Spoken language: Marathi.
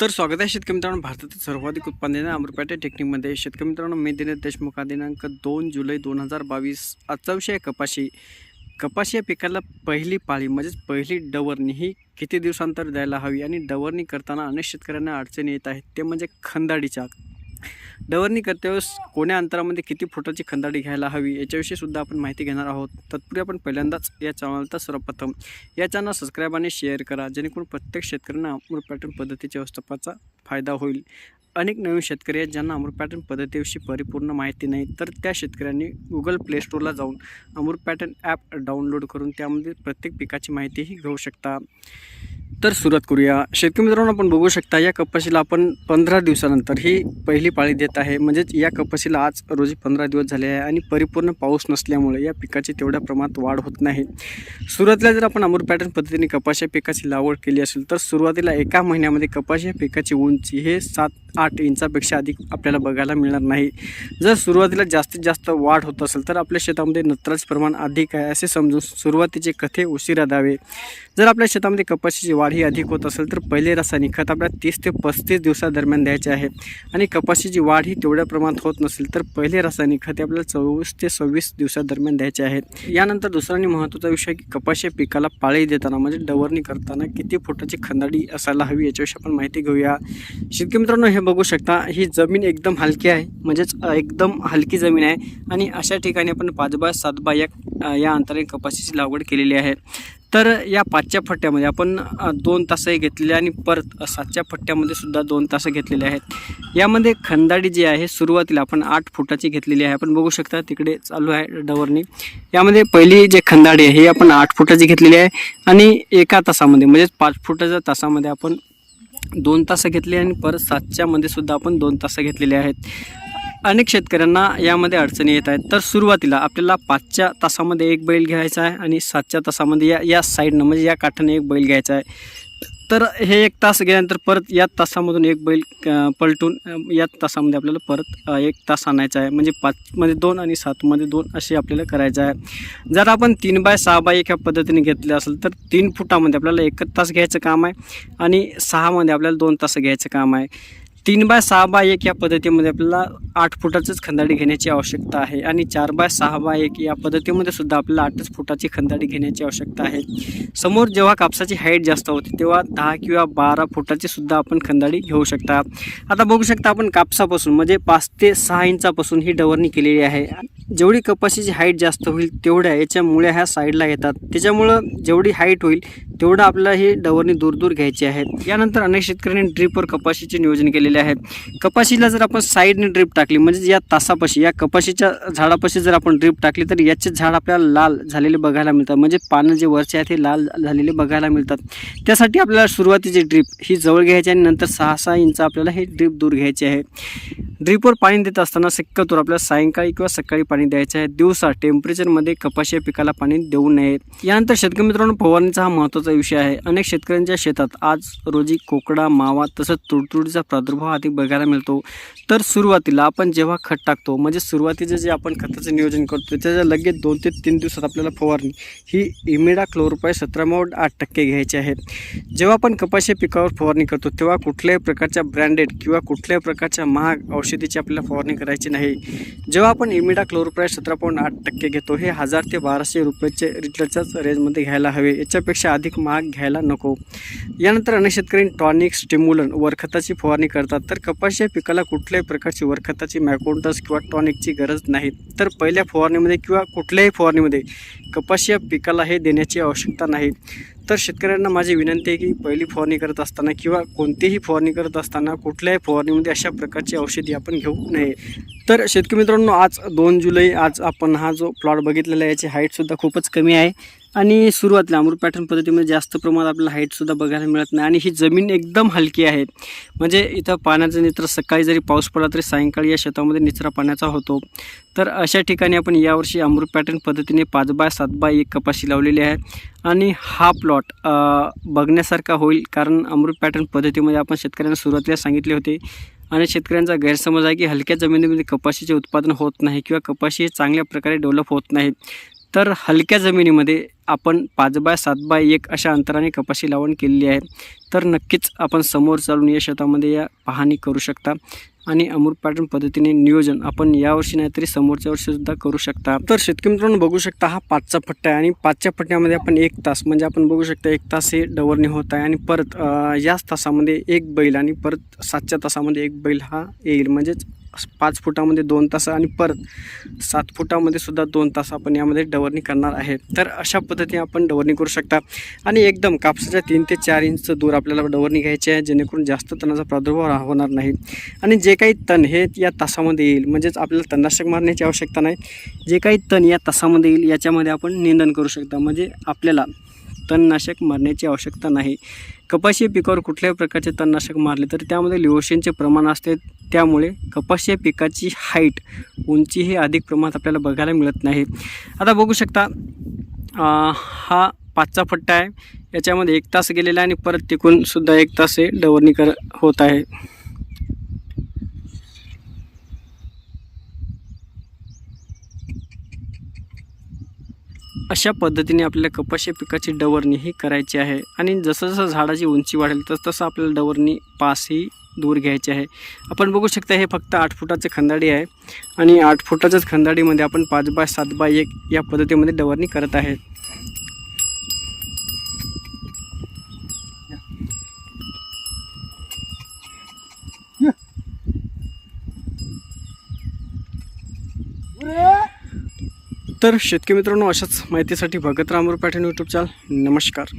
तर स्वागत आहे शेतकरी मित्रांनो. भारतातील सर्वाधिक उत्पादन अमरपेटा टेक्निकमध्ये शेतकरी मित्रांनो मे दिनेश देशमुख हा दिनांक दोन जुलै दोन हजार बावीस आजचा विषय कपाशी कपाशी या पिकाला पहिली पाळी म्हणजेच पहिली डवरणी ही किती दिवसांतर द्यायला हवी आणि डवरणी करताना अनेक शेतकऱ्यांना अडचणी येत आहेत. ते म्हणजे खंदाडीच्या डवरणी करतेवेळेस कोण्या अंतरामध्ये किती फुटाची खंदाडी घ्यायला हवी याच्याविषयी सुद्धा आपण माहिती घेणार आहोत. तत्पूर्वी आपण पहिल्यांदाच या चॅनलचा सर्वप्रथम या चॅनल सबस्क्राईब आणि शेअर करा जेणेकरून प्रत्येक शेतकऱ्यांना अमृत पॅटर्न पद्धतीच्या व्यवस्थापनाचा फायदा होईल. अनेक नवीन शेतकरी आहेत ज्यांना अमृत पॅटर्न पद्धतीविषयी परिपूर्ण माहिती नाही तर त्या शेतकऱ्यांनी गुगल प्ले स्टोरला जाऊन अमृत पॅटर्न ॲप डाउनलोड करून त्यामध्ये प्रत्येक पिकाची माहितीही घेऊ शकता. तर सुरुवात करूया. शेतकरी मित्रांनो आपण बघू शकता या कपाशीला आपण पंधरा दिवसानंतर ही पहिली पाळी देत आहे. म्हणजेच या कपाशीला आज रोजी पंधरा दिवस झाले आहे आणि परिपूर्ण पाऊस नसल्यामुळे या पिकाची तेवढ्या प्रमाणात वाढ होत नाही. सुरुवातीला जर आपण अमूर पॅटर्न पद्धतीने कपाशी या पिकाची लागवड केली असेल तर सुरुवातीला एका महिन्यामध्ये कपाशी या पिकाची उंची हे सात आठ इंचापेक्षा अधिक आपल्याला बघायला मिळणार नाही. जर सुरुवातीला जास्तीत जास्त वाढ होत असेल तर आपल्या शेतामध्ये नत्राचे प्रमाण अधिक आहे असे समजून सुरुवातीचे कथे उशिरा द्यावे? जर आपल्या शेतामध्ये कपाशीची वाढ ही अधिक होत असेल तर पहिले रासायनिक खत आपल्याला तीस ते पस्तीस दिवसादरम्यान द्यायचे आहे. आणि कपाशीची वाढ ही तेवढ्या प्रमाणात होत नसेल तर पहिले रासायनिक खते आपल्याला चोवीस ते सव्वीस दिवसादरम्यान द्यायचे आहेत. यानंतर दुसरा आणि महत्त्वाचा विषय की कपाशी पिकाला पाळी देताना म्हणजे डवरणी करताना किती फुटाची खंदाडी असायला हवी याच्याविषयी आपण माहिती घेऊया. शेतकरी मित्रांनो हे बघू शकता ही जमीन एकदम हलकी आहे म्हणजेच एकदम हलकी जमीन आहे. आणि अशा ठिकाणी आपण पाच बाय सात बाय या अंतराने कपाशीची लागवड केलेली आहे. तर या पाचच्या फट्ट्यामध्ये आपण दोन तासही घेतलेले आणि परत सातच्या फट्ट्यामध्ये सुद्धा दोन तास घेतलेले आहेत. यामध्ये खंदाडी जी आहे सुरुवातीला आपण आठ फुटाची घेतलेली आहे. आपण बघू शकता तिकडे चालू आहे डवरणी. यामध्ये पहिली जे खंदाडी आहे ही आपण आठ फुटाची घेतलेली आहे. आणि एका तासामध्ये म्हणजेच पाच फुटाच्या तासामध्ये आपण दोन तास घेतले आणि परत सातच्यामध्ये सुद्धा आपण दोन तास घेतलेले आहेत. अनेक शेतकऱ्यांना यामध्ये अडचणी येत आहेत. तर सुरुवातीला आपल्याला पाचच्या तासामध्ये एक बैल घ्यायचा आहे आणि सातच्या तासामध्ये या या साईडनं म्हणजे या काठाने एक बैल घ्यायचा आहे. तर हे एक तास गेल्यानंतर परत या तासामधून एक बैल पलटून या तासामध्ये आपल्याला परत एक तास आणायचा आहे. म्हणजे पाचमध्ये दोन आणि सातमध्ये दोन असे आपल्याला करायचं आहे. जर आपण तीन बाय सहा बाय एका पद्धतीने घेतले असेल तर तीन फुटामध्ये आपल्याला एकच तास घ्यायचं काम आहे आणि सहामध्ये आपल्याला दोन तास घ्यायचं काम आहे. तीन बाय सहा बाय एक या पद्धतीमध्ये आपल्याला आठ फुटाचंच खंदाडी घेण्याची आवश्यकता आहे. आणि चार बाय सहा बाय एक या पद्धतीमध्ये सुद्धा आपल्याला आठच फुटाची खंदाडी घेण्याची आवश्यकता आहे. समोर जेव्हा कापसाची हाईट जास्त होते तेव्हा दहा किंवा बारा फुटाची सुद्धा आपण खंदाडी घेऊ शकता. आता बघू शकता आपण कापसापासून म्हणजे पाच ते सहा इंचापासून ही डवरणी केलेली आहे. जेवढी कपाशीची हाईट जास्त होईल तेवढ्या याच्या मुळ्या ह्या साईडला येतात. त्याच्यामुळं जेवढी हाईट होईल तेवढं आपल्याला ही डवरणी दूर दूर घ्यायची आहेत यानंतर अनेक शेतकऱ्यांनी ड्रीपवर कपाशीचे नियोजन केले केलेले आहेत. कपाशीला जर आपण साईडने ड्रीप टाकली म्हणजे या तासापाशी या कपाशीच्या झाडापाशी जर आपण ड्रीप टाकली तर याचे झाड आपल्याला लाल झालेले बघायला मिळतात. म्हणजे पानं जे वरचे आहेत ते लाल झालेले बघायला मिळतात. त्यासाठी आपल्याला सुरुवातीची ड्रीप ही जवळ घ्यायची आणि नंतर सहा सहा इंच आपल्याला हे ड्रीप दूर घ्यायची आहे. ड्रीपवर पाणी देत असताना शक्यतोवर आपल्याला सायंकाळी किंवा सकाळी पाणी द्यायचं आहे. दिवसा टेम्परेचरमध्ये कपाशी या पिकाला पाणी देऊ नये. यानंतर शेतकरी मित्रांनो फवारणीचा हा महत्त्वाचा विषय आहे. अनेक शेतकऱ्यांच्या शेतात आज रोजी कोकडा मावा तसंच तुडतुडीचा प्रादुर्भाव अधिक बघायला मिळतो. तर सुरुवातीला आपण जेव्हा खत टाकतो म्हणजे सुरुवातीचं जे आपण खताचं नियोजन करतो त्याच्या लगेच दोन ते तीन दिवसात आपल्याला फवारणी. ही इमिडा क्लोरोपाय सतरा मोड आठ टक्के घ्यायची आहे. जेव्हा आपण कपाशी पिकावर फवारणी करतो तेव्हा कुठल्याही प्रकारच्या ब्रँडेड किंवा कुठल्याही प्रकारच्या महाग औषधीची आपल्याला फवारणी करायची नाही. जेव्हा आपण इमिडा क्लोरोपाय सतरा पॉईंट आठ टक्के घेतो हे हजार ते बाराशे रुपयाचे लिटरच्याच रेंजमध्ये घ्यायला हवे. याच्यापेक्षा अधिक महाग घ्यायला नको. यानंतर अनेक शेतकरी टॉनिक स्टिम्युलन वरखताची फवारणी करतात. तर कपाशीच्या या पिकाला कुठल्याही प्रकारची वरखताची मॅकोंटस किंवा टॉनिकची गरज नाही. तर पहिल्या फवारणीमध्ये किंवा कुठल्याही फवारणीमध्ये कपाशी या पिकाला हे देण्याची आवश्यकता नाही. तर शेतकऱ्यांना माझी विनंती आहे की पहिली फवारणी करत असताना किंवा कोणतीही फवारणी करत असताना कुठल्याही फवारणीमध्ये अशा प्रकारची औषधी आपण घेऊ नये. तर शेतकरी मित्रांनो आज दोन जुलै आज आपण हा जो प्लॉट बघितलेला आहे याची हाईटसुद्धा खूपच कमी आहे. आणि सुरुवातीला अमृत पॅटर्न पद्धतीमध्ये जास्त प्रमाणात आपल्याला हाईटसुद्धा बघायला मिळत नाही. आणि ही जमीन एकदम हलकी आहे. म्हणजे इथं पाण्याचा निचरा सकाळी जरी पाऊस पडला तरी सायंकाळी या शेतामध्ये निचरा पाण्याचा होतो. तर अशा ठिकाणी आपण यावर्षी अमृत पॅटर्न पद्धतीने पाच बाय सात बाय एक कपाशी लावलेली आहे. आणि हा प्लॉट बघण्यासारखा होईल कारण अमृत पॅटर्न पद्धतीमध्ये आपण शेतकऱ्यांना सुरुवातीला सांगितले होते. आणि शेतकऱ्यांचा गैरसमज आहे की हलक्या जमिनीमध्ये कपाशीचे उत्पादन होत नाही किंवा कपाशी हे चांगल्या प्रकारे डेव्हलप होत नाही. तर हलक्या जमिनीमध्ये आपण पाच बाय सात बाय एक अशा अंतराने कपाशी लावण केलेली आहे. तर नक्कीच आपण समोर चालून या शेतामध्ये या पाहणी करू शकता आणि अमृत पॅटर्न पद्धतीने नियोजन आपण यावर्षी नाहीतरी समोरच्या वर्षीसुद्धा करू शकता. तर शेतकरी मित्रांनो बघू शकता हा पाचचा पट्टा आहे आणि पाचच्या पट्ट्यामध्ये आपण एक तास म्हणजे आपण बघू शकता एक तास हे डवरणे होत आहे आणि परत याच तासामध्ये एक बैल आणि परत सातच्या तासामध्ये एक बैल हा येईल. म्हणजेच पाच फुटामध्ये दोन तास आणि परत सात फुटामध्ये सुद्धा दोन तास आपण यामध्ये डवरणी करणार आहे तर अशा पद्धतीने आपण डवरणी करू शकता. आणि एकदम कापसाच्या तीन ते चार इंच दूर आपल्याला डवरणी घ्यायची आहे जेणेकरून जास्त तणाचा प्रादुर्भाव होणार नाही. आणि जे काही तण हे या तासामध्ये येईल म्हणजेच आपल्याला तणनाशक मारण्याची आवश्यकता नाही. जे काही तण या तासामध्ये येईल याच्यामध्ये आपण निंदन करू शकता. म्हणजे आपल्याला तणनाशक मारण्याची आवश्यकता नाही. कपाशी पिकावर कुठल्याही प्रकारचे तणनाशक मारले तर त्यामध्ये लिओशनचे प्रमाण असते. त्यामुळे कपाशी पिकाची हाईट उंची ही अधिक प्रमाणात आपल्याला बघायला मिळत नाही. आता बघू शकता हा पाचचा फट्टा आहे. याच्यामध्ये एक तास गेलेला आहे आणि परत तिकून सुद्धा एक तास हे डवरणी कर होत आहे. अशा पद्धतीने आपल्याला कपाशी पिकाची डवरणी ही करायची आहे. आणि जसं जसं झाडाची उंची वाढेल तसं तसं आपल्याला डवरणी पास ही दूर घ्यायची आहे. आपण बघू शकता हे फक्त आठ फुटाचे खंदाडी आहे. आणि आठ फुटाच्याच खंदाडीमध्ये आपण पाच बाय सात बाय एक या पद्धतीमध्ये डवरणी करत आहे. तर शेतकरी मित्रांनो अशाच माहितीसाठी Bhagat Rampur pattern YouTube channel नमस्कार.